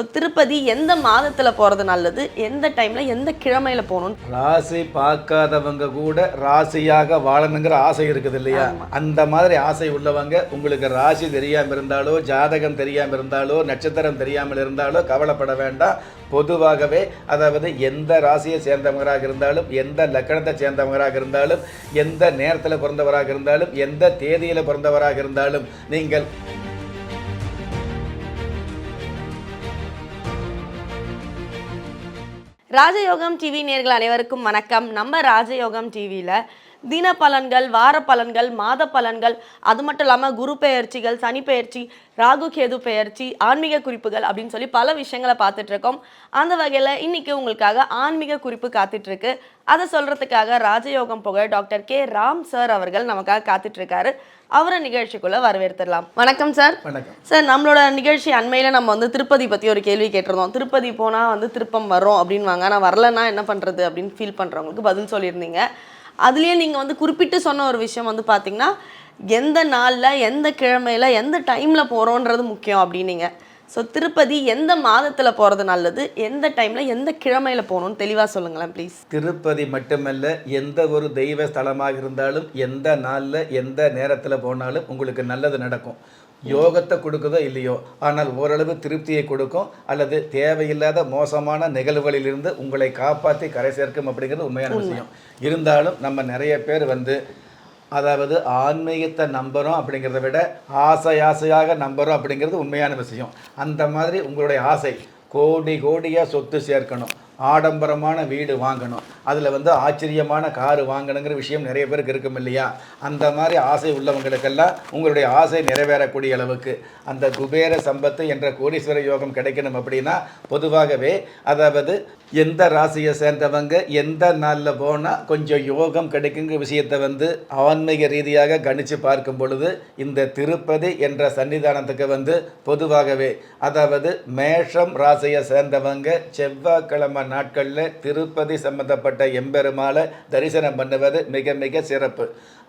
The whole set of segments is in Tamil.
ஸோ திருப்பதி எந்த மாதத்தில் போகிறது நல்லது? எந்த டைமில் எந்த கிழமையில் போகணும்? ராசி பார்க்காதவங்க கூட ராசியாக வாழணுங்கிற ஆசை இருக்குது இல்லையா? அந்த மாதிரி ஆசை உள்ளவங்க உங்களுக்கு ராசி தெரியாமல் இருந்தாலோ ஜாதகம் தெரியாமல் இருந்தாலோ நட்சத்திரம் தெரியாமல் இருந்தாலோ கவலைப்பட வேண்டாம். பொதுவாகவே அதாவது எந்த ராசியை சேர்ந்தவங்களாக இருந்தாலும் எந்த லக்கணத்தை சேர்ந்தவங்களாக இருந்தாலும் எந்த நேரத்தில் பிறந்தவராக இருந்தாலும் எந்த தேதியில் பிறந்தவராக இருந்தாலும் நீங்கள் ராஜயோகம் டிவி நேர்கள் அனைவருக்கும் வணக்கம். நம்ம ராஜயோகம் டிவியில் தின பலன்கள் வார பலன்கள் மாத பலன்கள் அது மட்டும் இல்லாமல் குரு பெயர்ச்சிகள் சனி பெயர்ச்சி ராகு கேது பெயர்ச்சி ஆன்மீக குறிப்புகள் அப்படின்னு சொல்லி பல விஷயங்களை பார்த்துட்டு இருக்கோம் அந்த வகையில் இன்னைக்கு உங்களுக்காக ஆன்மீக குறிப்பு காத்துட்டு இருக்கு அதை சொல்றதுக்காக ராஜயோகம் புகழ் டாக்டர் கே. ராம் சார் அவர்கள் நமக்காக காத்துட்டு இருக்காரு அவரை நிகழ்ச்சிக்குள்ள வரவேற்றுடலாம் வணக்கம் சார் வணக்கம். சார் நம்மளோட நிகழ்ச்சி அண்மையில் நம்ம வந்து திருப்பதி பற்றி ஒரு கேள்வி கேட்டிருந்தோம். திருப்பதி போனால் வந்து திருப்பம் வரும் அப்படின்வாங்க ஆனால் வரலன்னா என்ன பண்ணுறது அப்படின்னு ஃபீல் பண்ணுறவங்களுக்கு பதில் சொல்லியிருந்தீங்க. அதுலேயே நீங்கள் வந்து குறிப்பிட்டு சொன்ன ஒரு விஷயம் வந்து பார்த்தீங்கன்னா எந்த நாளில் எந்த கிழமையில் எந்த டைமில் போகிறோன்றது முக்கியம் அப்படின்னீங்க. ஸோ திருப்பதி எந்த மாதத்தில் போகிறது நல்லது? எந்த டைமில் எந்த கிழமையில் போகணும்னு தெளிவாக சொல்லுங்களேன் ப்ளீஸ் திருப்பதி மட்டுமல்ல எந்த ஒரு தெய்வ ஸ்தலமாக இருந்தாலும் எந்த நாளில் எந்த நேரத்தில் போனாலும் உங்களுக்கு நல்லது நடக்கும். யோகத்தை கொடுக்குதோ இல்லையோ ஆனால் ஓரளவு திருப்தியை கொடுக்கும் அல்லது தேவையில்லாத மோசமான நிகழ்வுகளிலிருந்து உங்களை காப்பாற்றி கரை சேர்க்கும் அப்படிங்கிறது உண்மையான விஷயம். இருந்தாலும் நம்ம நிறைய பேர் வந்து அதாவது ஆன்மீகத்தை நம்புகிறோம் அப்படிங்கிறத விட ஆசை ஆசையாக நம்புகிறோம் அப்படிங்கிறது உண்மையான விஷயம். அந்த மாதிரி உங்களுடைய ஆசை கோடி கோடியாக சொத்து சேர்க்கணும். ஆடம்பரமான வீடு வாங்கணும். அதில் வந்து ஆச்சரியமான காரு வாங்கணுங்கிற விஷயம் நிறைய பேருக்கு இருக்கும் இல்லையா? அந்த மாதிரி ஆசை உள்ளவங்களுக்கெல்லாம் உங்களுடைய ஆசை நிறைவேறக்கூடிய அளவுக்கு அந்த குபேர சம்பத்து என்ற கோடீஸ்வர யோகம் கிடைக்கணும் அப்படின்னா பொதுவாகவே அதாவது எந்த ராசியை சேர்ந்தவங்க எந்த நாளில் போனால் கொஞ்சம் யோகம் கிடைக்குங்கிற விஷயத்தை வந்து ஆன்மீக ரீதியாக கணித்து பார்க்கும் பொழுது இந்த திருப்பதி என்ற சன்னிதானத்துக்கு வந்து பொதுவாகவே அதாவது மேஷம் ராசியை சேர்ந்தவங்க செவ்வாய்க்கிழமை நாட்களில் திருப்பதி சம்பந்தப்பட்ட எம்பெருமாளை தரிசனம் பண்ணுவது மிக மிக சிறப்பு.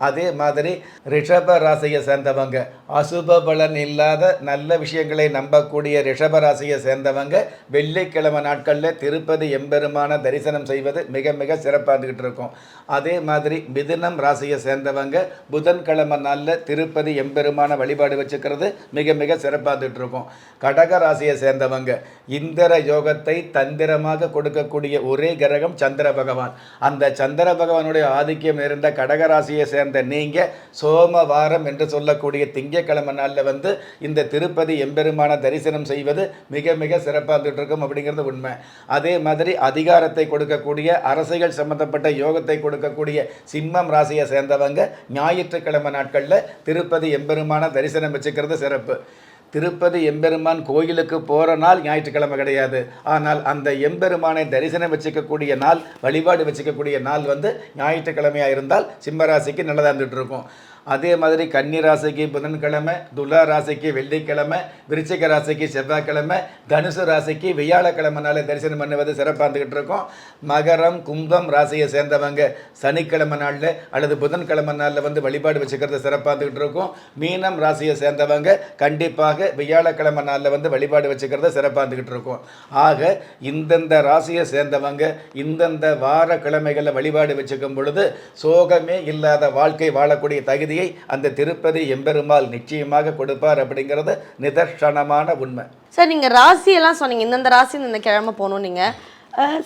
அதே மாதிரி ரிஷப ராசியை சேர்ந்தவங்க அசுப பலன் இல்லாத நல்ல விஷயங்களை நம்பக்கூடிய ரிஷப ராசியை சேர்ந்தவங்க வெள்ளிக்கிழமை நாட்களில் திருப்பதி எம்பெருமான தரிசனம் செய்வது மிக மிக சிறப்பாக இருந்துகிட்டு இருக்கும். அதே மாதிரி மிதுனம் ராசியை சேர்ந்தவங்க புதன்கிழமை நாளில் திருப்பதி எம்பெருமான வழிபாடு வச்சுக்கிறது மிக மிக சிறப்பாக இருந்துகிட்டு இருக்கும். கடக ராசியை சேர்ந்தவங்க இந்திர யோகத்தை தந்திரமாக கொடுக்கக்கூடிய ஒரே கிரகம் சந்திர பகவான். அந்த சந்திர பகவானுடைய ஆதிக்கம் இருந்த கடக ராசியை சேர்ந்த நீங்கள் சோமவாரம் என்று சொல்லக்கூடிய திங்கட்கிழமை நாளில் வந்து இந்த திருப்பதி எம்பெருமான தரிசனம் செய்வது மிக மிக சிறப்பாக இருந்துட்டு இருக்கும் அப்படிங்கிறது உண்மை. அதே மாதிரி அதிகாரத்தை கொடுக்கக்கூடிய அரசியல் சம்பந்தப்பட்ட யோகத்தை கொடுக்கக்கூடிய சிம்மம் ராசியை சேர்ந்தவங்க ஞாயிற்றுக்கிழமை நாட்களில் திருப்பதி எம்பெருமான தரிசனம் வச்சுக்கிறது சிறப்பு. திருப்பதி எம்பெருமான் கோயிலுக்கு போகிற நாள் ஞாயிற்றுக்கிழமை கிடையாது. ஆனால் அந்த எம்பெருமானை தரிசனம் வச்சுக்கக்கூடிய நாள் வழிபாடு வச்சுக்கக்கூடிய நாள் வந்து ஞாயிற்றுக்கிழமையாக இருந்தால் சிம்மராசிக்கு நல்லதாக இருந்துகிட்டு இருக்கும். அதே மாதிரி கன்னி ராசிக்கு புதன்கிழமை துலா ராசிக்கு வெள்ளிக்கிழமை விருச்சிக ராசிக்கு செவ்வாய்க்கிழமை தனுசு ராசிக்கு வியாழக்கிழமை தரிசனம் பண்ணுவது சிறப்பாக இருந்துக்கிட்டு இருக்கும். மகரம் கும்பம் ராசியை சேர்ந்தவங்க சனிக்கிழமை நாளில் அல்லது புதன்கிழமை நாளில் வந்து வழிபாடு வச்சுக்கிறது சிறப்பாக இருந்துக்கிட்டு இருக்கும். மீனம் ராசியை சேர்ந்தவங்க கண்டிப்பாக வியாழக்கிழமை நாளில் வந்து வழிபாடு வச்சுக்கிறது சிறப்பாக இருந்துக்கிட்டு இருக்கும். ஆக இந்தந்த ராசியை சேர்ந்தவங்க இந்தந்த வார கிழமைகளில் வழிபாடு வச்சுக்கும் பொழுது சோகமே இல்லாத வாழ்க்கை வாழக்கூடிய தகுதி செய்தியை அந்த திருப்பதி எம்பெருமாள் நிச்சயமாக கொடுப்பார் அப்படிங்கிறது நிதர்சனமான உண்மை. சார் நீங்கள் ராசியெல்லாம் சொன்னீங்க. இந்தந்த ராசி இந்த கிழமை போகணும் நீங்கள்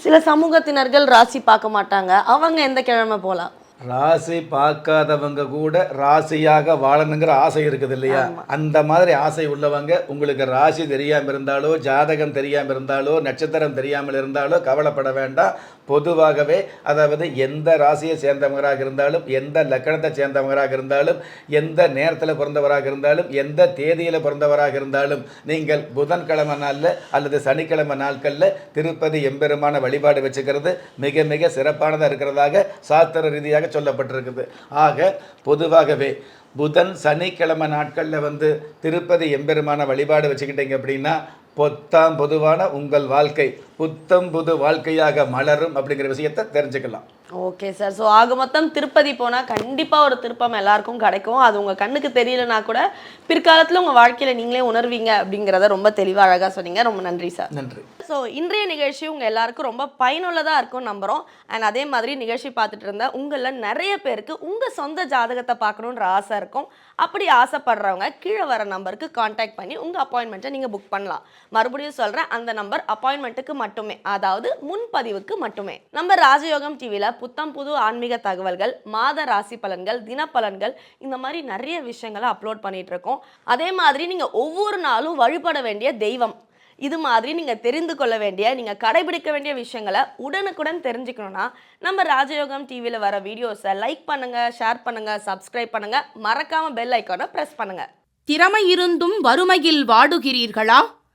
சில சமூகத்தினர்கள் ராசி பார்க்க மாட்டாங்க. அவங்க எந்த கிழமை போகலாம்? ராசி பார்க்காதவங்க கூட ராசியாக வாழணுங்கிற ஆசை இருக்குது இல்லையா அந்த மாதிரி ஆசை உள்ளவங்க உங்களுக்கு ராசி தெரியாமல் இருந்தாலோ ஜாதகம் தெரியாமல் இருந்தாலோ நட்சத்திரம் தெரியாமல் இருந்தாலோ கவலைப்பட வேண்டாம். பொதுவாகவே அதாவது எந்த ராசியை சேர்ந்தவங்களாக இருந்தாலும் எந்த லக்கணத்தை சேர்ந்தவங்களாக இருந்தாலும் எந்த நேரத்தில் பிறந்தவராக இருந்தாலும் எந்த தேதியில் பிறந்தவராக இருந்தாலும் நீங்கள் புதன்கிழமை நாளில் அல்லது சனிக்கிழமை நாட்களில் திருப்பதி எம்பெருமான வழிபாடு வச்சுக்கிறது மிக மிக சிறப்பானதாக இருக்கிறதாக சாஸ்திர ரீதியாக சொல்லப்பட்டிருக்குது. ஆக பொதுவாகவே புதன் சனிக்கிழமை நாட்களில் வந்து திருப்பதி எம்பெருமான வழிபாடு வச்சுக்கிட்டீங்க அப்படின்னா பொத்தாம் பொதுவான உங்கள் வாழ்க்கை புத்தம் புது வாழ்க்கையாக மலரும் அப்படிங்கிற விஷயத்தை தெரிஞ்சுக்கலாம். ஓகே சார் ஸோ ஆக மொத்தம் திருப்பதி போனால் கண்டிப்பாக ஒரு திருப்பம் எல்லாருக்கும் கிடைக்கும். அது உங்கள் கண்ணுக்கு தெரியலனா கூட பிற்காலத்தில் உங்கள் வாழ்க்கையில் நீங்களே உணர்வீங்க அப்படிங்கிறத ரொம்ப தெளிவாக அழகாக சொன்னீங்க. ரொம்ப நன்றி சார் நன்றி. ஸோ இன்றைய நிகழ்ச்சி உங்கள் எல்லாருக்கும் ரொம்ப பயனுள்ளதாக இருக்கும் நம்புகிறோம் அண்ட் அதே மாதிரி நிகழ்ச்சி பார்த்துட்டு இருந்த உங்களில் நிறைய பேருக்கு உங்கள் சொந்த ஜாதகத்தை பார்க்கணுன்ற ஆசை இருக்கும். அப்படி ஆசைப்படுறவங்க கீழே வர நம்பருக்கு காண்டாக்ட் பண்ணி உங்கள் அப்பாயின்மெண்ட்டை நீங்கள் புக் பண்ணலாம். மறுபடியும் சொல்கிறேன் அந்த நம்பர் அப்பாயின்மெண்ட்டுக்கு மட்டுமே. அதாவது முன்பதிவுக்கு மட்டுமே. நம்ம ராஜயோகம் டிவியில் புத்தம் புது ஆன்மீக தகவல்கள் மாத ராசி பலன்கள் தினப்பலன்கள் இந்த மாதிரி நிறைய விஷயங்களை அப்லோட் பண்ணிட்டு இருக்கோம். அதே மாதிரி நீங்கள் ஒவ்வொரு நாளும் வழிபட வேண்டிய தெய்வம். இது மாதிரி நீங்கள் தெரிந்து கொள்ள வேண்டிய நீங்கள் கடைபிடிக்க வேண்டிய விஷயங்களை உடனுக்குடன் தெரிஞ்சுக்கணும்னா நம்ம ராஜயோகம் டிவியில் வர வீடியோஸை லைக் பண்ணுங்கள் ஷேர் பண்ணுங்கள் சப்ஸ்கிரைப் பண்ணுங்கள் மறக்காமல் பெல் ஐக்கானை ப்ரெஸ் பண்ணுங்கள் திறமை இருந்தும் வறுமையில் வாடுகிறீர்களா?